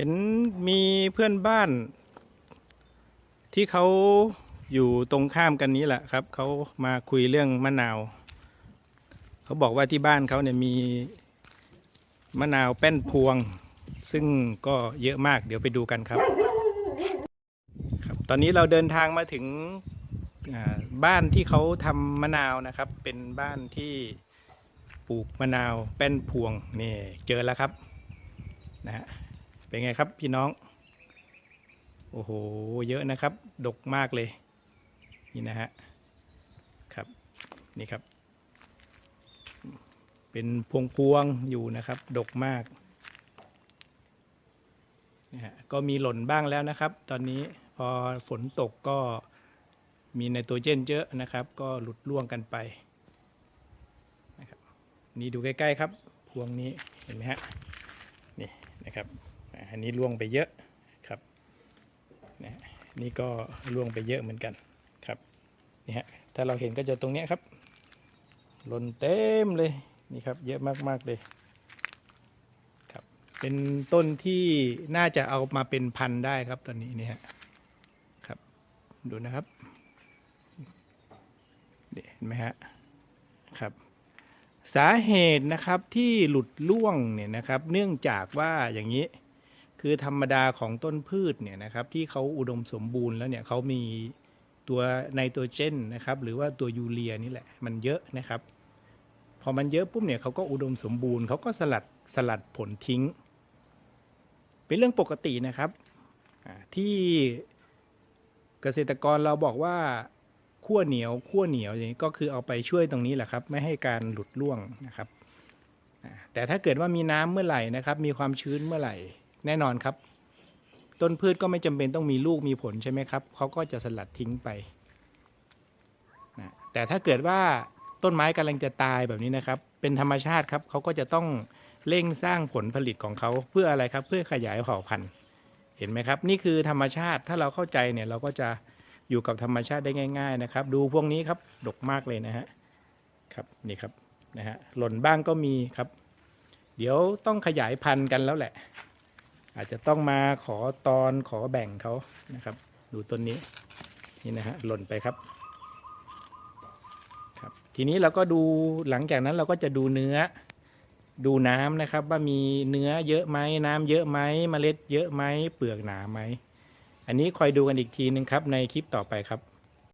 เห็นมีเพื่อนบ้าน ที่เขาอยู่ตรงข้ามกันนี้แหละครับ เขามาคุยเรื่องมะนาว เขาบอกว่าที่บ้านเขาเนี่ยมีมะนาวแป้นพวง ซึ่งก็เยอะมากเดี๋ยวไปดูกันครับ ครับ ตอนนี้เราเดินทางมาถึงบ้านที่เขาทำมะนาวนะครับ เป็นบ้านที่ปลูกมะนาวแป้นพวงนี่เจอแล้วครับนะฮะ เป็นไงครับพี่น้อง โอ้โห เยอะนะครับ ดกมากเลย นี่นะฮะ ครับ นี่ครับ เป็นพวงพวงอยู่นะครับ ดกมากนะฮะก็มีหล่นบ้างแล้วนะครับ ตอนนี้พอฝนตกก็มีไนโตรเจนเยอะนะครับ ก็หลุดร่วงกันไปนะครับนี่ดูใกล้ ๆ ครับ พวงนี้เห็นไหมฮะ นี่นะครับ อันนี้ร่วงไปเยอะครับนะนี่ก็ล่วงไปเยอะเหมือนกันครับนี่ฮะถ้าเราเห็นก็จะตรงเนี้ยครับหล่นเต็มเลยนี่ครับเยอะมากๆเลยครับเป็นต้นที่น่าจะเอามาเป็นพันได้ครับตอนนี้นี่ฮะครับดูนะครับเห็นไหมฮะครับสาเหตุนะครับที่หลุดร่วงเนี่ยนะครับ เนื่องจากว่าอย่างนี้ คือธรรมดาของต้นพืชเนี่ยนะครับที่เขาอุดมสมบูรณ์แล้วเนี่ยเขามีตัวไนโตรเจนนะครับหรือว่าตัวยูเรียนี่แหละมันเยอะนะครับ พอมันเยอะปุ๊บเนี่ยเขาก็อุดมสมบูรณ์เขาก็สลัดสลัดผลทิ้ง เป็นเรื่องปกตินะครับที่เกษตรกรเราบอกว่าขั้วเหนียวขั้วเหนียวอย่างนี้ก็คือเอาไปช่วยตรงนี้แหละครับ ไม่ให้การหลุดร่วงนะครับแต่ถ้าเกิดว่ามีน้ำเมื่อไหร่นะครับ มีความชื้นเมื่อไหร่ แน่นอนครับ ต้นพืชก็ไม่จำเป็นต้องมีลูกมีผลใช่ไหมครับเขาก็จะสลัดทิ้งไปนะแต่ถ้าเกิดว่าต้นไม้กำลังจะตายแบบนี้นะครับ เป็นธรรมชาติครับเขาก็จะต้องเร่งสร้างผลผลิตของเขาเพื่ออะไรครับ เพื่อขยายเผ่าพันธุ์ เห็นไหมครับ นี่คือธรรมชาติถ้าเราเข้าใจเนี่ยเราก็จะอยู่กับธรรมชาติได้ง่าย ๆนะครับ ดูพวกนี้ครับดกมากเลยนะฮะครับนี่ครับนะฮะหล่นบ้างก็มีครับ เดี๋ยวต้องขยายพันธุ์กันแล้วแหละ อาจจะต้องมาขอตอนขอแบ่งเขานะครับ ดูต้นนี้นี่นะฮะหล่นไปครับครับ ทีนี้เราก็ดูหลังจากนั้นเราก็จะดูเนื้อดูน้ำนะครับ ว่ามีเนื้อเยอะไหมน้ำเยอะไหมเมล็ดเยอะไหมเปลือกหนาไหมอันนี้คอยดูกันอีกทีนึงครับในคลิปต่อไปครับ